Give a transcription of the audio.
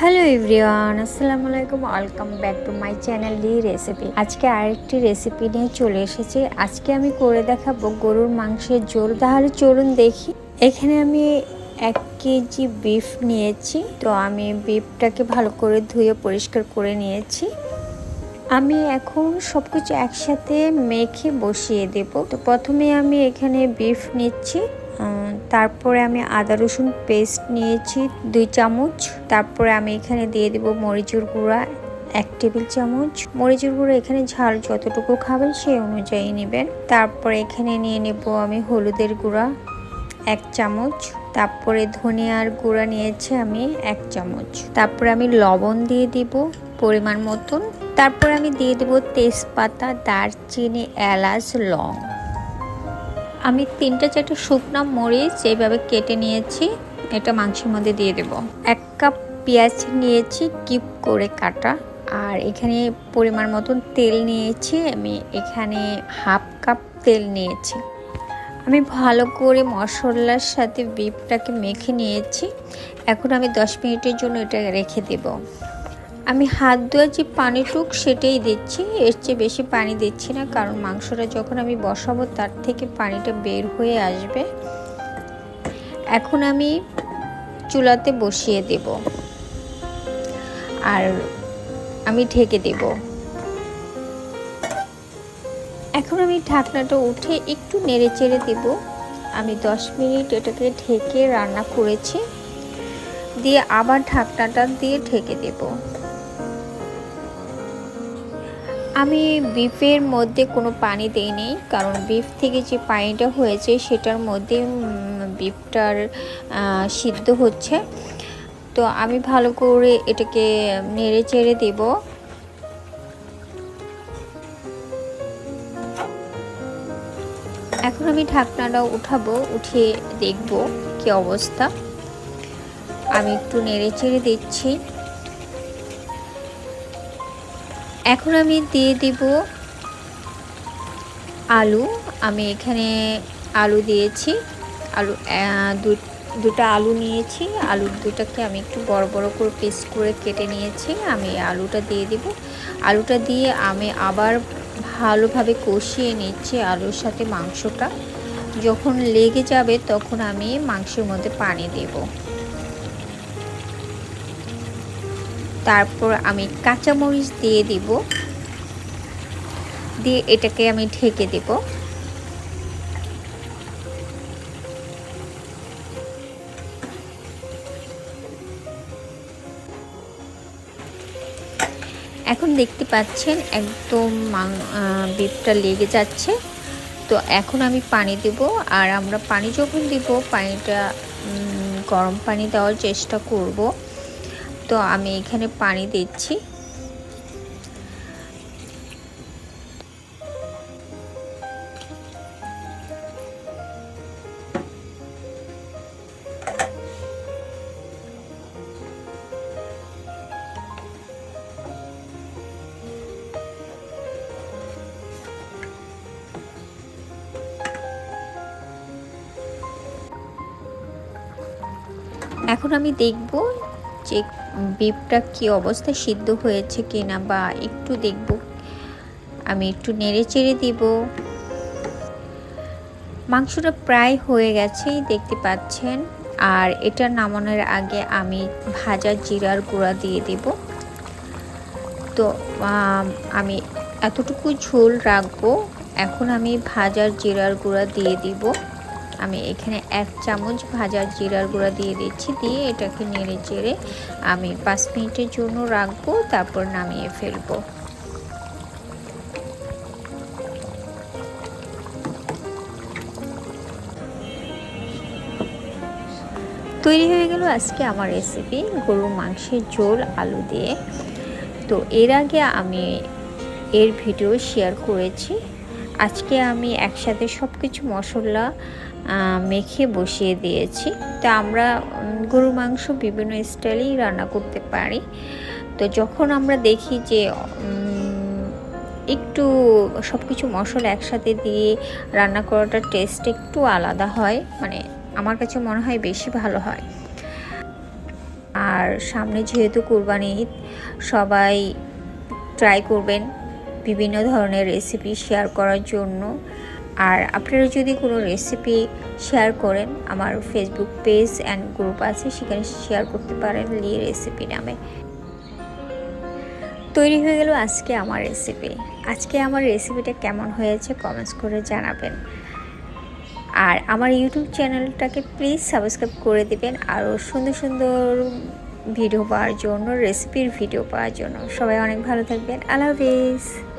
Hello everyone আসসালামু আলাইকুম welcome back to my channel D recipe আজকে আরেকটি রেসিপি নিয়ে চলে এসেছি। আজকে আমি করে দেখাবো গরুর মাংসের ঝোল। তাহলে চলুন দেখি। এখানে আমি এক কেজি বিফ নিয়েছি। তো আমি বিফটাকে ভালো করে ধুয়ে পরিষ্কার করে নিয়েছি। আমি এখন সব কিছু একসাথে মেখে বসিয়ে দেব। তো প্রথমে আমি এখানে বিফ নিচ্ছি। তারপরে আমি আদা রসুন পেস্ট নিয়েছি দুই চামচ। তারপরে আমি এখানে দিয়ে দেবো মরিচুর গুঁড়া, এক টেবিল চামচ। মরিচুর গুঁড়ো এখানে ঝাল যতটুকু খাবেন সেই অনুযায়ী নেবেন। তারপরে এখানে নিয়ে নেব আমি হলুদের গুঁড়া, এক চামচ। তারপরে ধনিয়ার গুঁড়া নিয়েছি আমি এক চামচ। তারপরে আমি লবণ দিয়ে দিব পরিমাণ মতন। তারপরে আমি দিয়ে দেব তেজপাতা, দারচিনি, এলাচ, লং। আমি তিনটা চারটে শুকনো মরিচ এইভাবে কেটে নিয়েছি, এটা মাংসের মধ্যে দিয়ে দেব। এক কাপ পেঁয়াজ নিয়েছি, কিপ করে কাটা। আর এখানে পরিমাণ মতন তেল নিয়েছি, আমি এখানে হাফ কাপ তেল নিয়েছি। আমি ভালো করে মশলার সাথে বিফটাকে মেখে নিয়েছি। এখন আমি দশ মিনিটের জন্য এটা রেখে দেব। আমি হাত ধোয়া যে পানিটুক সেটাই দিচ্ছি। এর চেয়ে বেশি পানি দিচ্ছি না, কারণ মাংসটা যখন আমি বসাবো তার থেকে পানিটা বের হয়ে আসবে। এখন আমি চুলাতে বসিয়ে দেব। আর আমি ঢেকে দেব। এখন আমি ঢাকনাটা উঠে একটু নেড়ে চেড়ে দেব। আমি দশ মিনিট এটাকে ঢেকে রান্না করেছি। দিয়ে আবার ঢাকনাটা দিয়ে ঢেকে দেবো। আমি বিফের মধ্যে কোনো পানি দেইনি, কারণ বিফ থেকে যে পানিটা হয়েছে সেটার মধ্যে বিফটার সিদ্ধ হচ্ছে। তো আমি ভালো করে এটাকে নেড়ে চেড়ে দেব। এখন আমি ঢাকনাটা উঠাবো, উঠিয়ে দেখব কি অবস্থা। আমি একটু নেড়ে চেড়ে দিচ্ছি। এখন আমি দিয়ে দিব আলু। আমি এখানে আলু দিয়েছি। আলু দুটা আলু নিয়েছি। আলুর দুটাকে আমি একটু বড় বড় করে পিস করে কেটে নিয়েছি। আমি আলুটা দিয়ে দিব। আলুটা দিয়ে আমি আবার ভালোভাবে কষিয়ে নিচ্ছি আলুর সাথে মাংসটা। যখন লেগে যাবে তখন আমি মাংসের মধ্যে পানি দেবো। তারপর আমি কাঁচামরিচ দিয়ে দিব। দিয়ে এটাকে আমি ঢেকে দেব। এখন দেখতে পাচ্ছেন একদম বিপটা লেগে যাচ্ছে। তো এখন আমি পানি দেব আর আমরা পানি যখন দিব, পানিটা গরম পানি দেওয়ার চেষ্টা করব। তো আমি এখানে পানি দিচ্ছি। এখন আমি দেখব যে বিপটা কি অবস্থায় সিদ্ধ হয়েছে কিনা বা একটু দেখব। আমি একটু নেড়ে চেড়ে দিব। মাংসটা প্রায় হয়ে গেছেই, দেখতে পাচ্ছেন। আর এটা নামানোর আগে আমি ভাজা জিরার গুঁড়া দিয়ে দেব। তো, আমি এতটুকু ঝোল রাখব। এখন আমি ভাজার জিরার গুঁড়া দিয়ে দিব। আমি এখানে এক চামচ ভাজা জিরার গুঁড়া দিয়ে দিচ্ছি, দিয়ে এটাকে নেড়ে চেড়ে আমি পাঁচ মিনিটের জন্য রাখব, তারপর নামিয়ে ফেলব। তৈরি হয়ে গেল আজকে আমার রেসিপি গরুর মাংসের ঝোল আলু দিয়ে। তো এর আগে আমি এর ভিডিও শেয়ার করেছি। আজকে আমি একসাথে সব কিছু মশলা মেখে বসিয়ে দিয়েছি। তো আমরা গরু মাংস বিভিন্ন স্টাইলেই রান্না করতে পারি। তো যখন আমরা দেখি যে একটু সব কিছু মশলা একসাথে দিয়ে রান্না করাটার টেস্ট একটু আলাদা হয় মানে আমার কাছে মনে হয় বেশি ভালো হয়। আর সামনে যেহেতু কুরবানি ঈদ, সবাই ট্রাই করবেন বিভিন্ন ধরনের রেসিপি শেয়ার করার জন্য। আর আপনারা যদি কোনো রেসিপি শেয়ার করেন, আমার ফেসবুক পেজ অ্যান্ড গ্রুপ আছে, সেখানে শেয়ার করতে পারেন লি রেসিপি নামে। তৈরি হয়ে গেল আজকে আমার রেসিপি আজকে আমার রেসিপিটা কেমন হয়েছে কমেন্টস করে জানাবেন। আর আমার ইউটিউব চ্যানেলটাকে প্লিজ সাবস্ক্রাইব করে দেবেন। আরও সুন্দর সুন্দর ভিডিও পাওয়ার জন্য রেসিপির ভিডিও পাওয়ার জন্য। সবাই অনেক ভালো থাকবেন। আল্লাহ হাফিজ।